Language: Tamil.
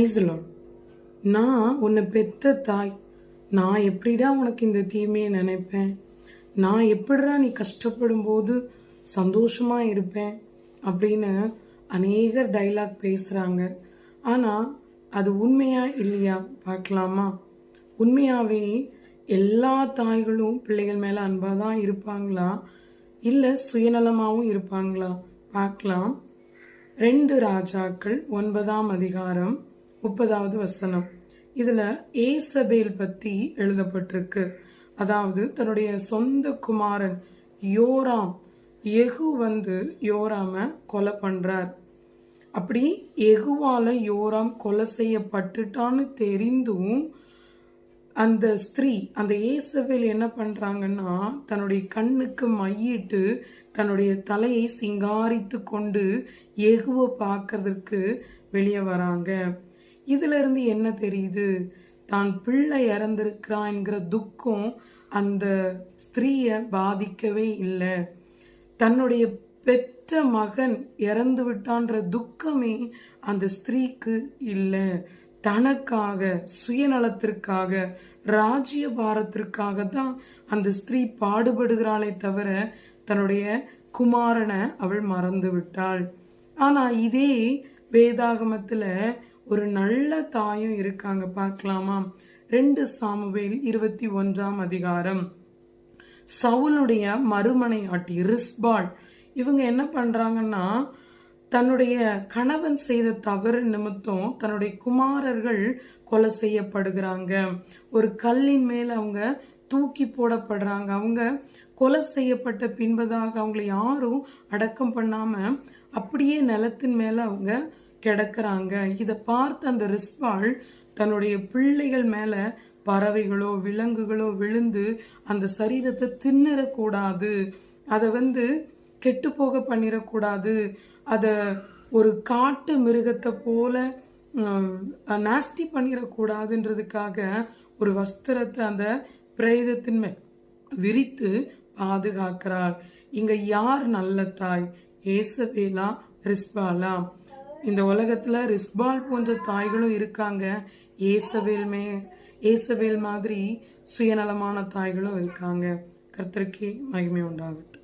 Praise நான் உன்னை பெத்த தாய். நான் எப்படிடா உனக்கு இந்த தீமையை நினைப்பேன்? நான் எப்படிடா நீ கஷ்டப்படும் போது இருப்பேன்? அப்படின்னு அநேகர் டைலாக் பேசுகிறாங்க ஆனால் அது உண்மையா இல்லையா? பார்க்கலாமா? உண்மையாகவே எல்லா தாய்களும் பிள்ளைகள் மேலே அன்பாக தான் இருப்பாங்களா? இல்லை சுயநலமாகவும் இருப்பாங்களா? பார்க்கலாம். ரெண்டு ராஜாக்கள் ஒன்பதாம் அதிகாரம் முப்பதாவது வசனம். இதுல ஏசபேல் பத்தி எழுதப்பட்டிருக்கு. அதாவது தன்னுடைய சொந்த குமாரன் யோராம். எகு வந்து யோராம கொலை பண்றார். அப்படி எகுவால யோராம் கொலை செய்யப்பட்டுட்டான்னு தெரிந்தும் அந்த ஸ்திரீ அந்த ஏசபேல் என்ன பண்றாங்கன்னா தன்னுடைய கண்ணுக்கு மையிட்டு தன்னுடைய தலையை சிங்காரித்து கொண்டு எகுவை பார்க்கறதுக்கு வெளியே வராங்க. இதிலிருந்து என்ன தெரியுது? தான் பிள்ளை இறந்திருக்கிறான்ங்கிற துக்கம் அந்த ஸ்திரீயை பாதிக்கவே இல்லை. தன்னுடைய பெற்ற மகன் இறந்து விட்டான்ற துக்கமே அந்த ஸ்திரீக்கு இல்லை. தனக்காக சுயநலத்திற்காக ராஜ்ய பாரத்திற்காக தான் அந்த ஸ்திரீ பாடுபடுகிறாளே தவிர தன்னுடைய குமாரனை அவள் மறந்து விட்டாள். ஆனால் இதே வேதாகமத்தில் ஒரு நல்ல தாயும் இருக்காங்க. பார்க்கலாமா? ரெண்டு சாமுவேல் இருபத்தி ஒன்றாம் அதிகாரம். சவுலுடைய மறுமனை ஆட்டி ரிஸ்பால். இவங்க என்ன பண்றாங்கன்னா தன்னுடைய கணவன் செய்த தவறு நிமித்தம் தன்னுடைய குமாரர்கள் கொலை செய்யப்படுகிறாங்க. ஒரு கல்லின் மேல அவங்க தூக்கி போடப்படுறாங்க. அவங்க கொலை செய்யப்பட்ட பின்பதாக அவங்களை யாரும் அடக்கம் பண்ணாம அப்படியே நிலத்தின் மேல அவங்க கிடக்கிறாங்க. இதை பார்த்த அந்த ரிஸ்வாள் தன்னுடைய பிள்ளைகள் மேல பறவைகளோ விலங்குகளோ விழுந்து அந்த சரீரத்தை தின்னிடக்கூடாது அதை வந்து கெட்டு போக பண்ணிடக்கூடாது அதை ஒரு காட்டு மிருகத்தை போல நாஸ்டி பண்ணிடக்கூடாதுன்றதுக்காக ஒரு வஸ்திரத்தை அந்த பிரேதத்தின் மேல் விரித்து பாதுகாக்கிறாள். இங்க யார் நல்ல தாய்? ஏசவேலா ரிஸ்பாலா இந்த உலகத்தில் ரிஸ்பால் போன்ற தாய்களும் இருக்காங்க. ஏசபேல் மே மாதிரி சுயநலமான தாய்களும் இருக்காங்க. கர்த்தருக்கே மகிமை உண்டாகட்டும்.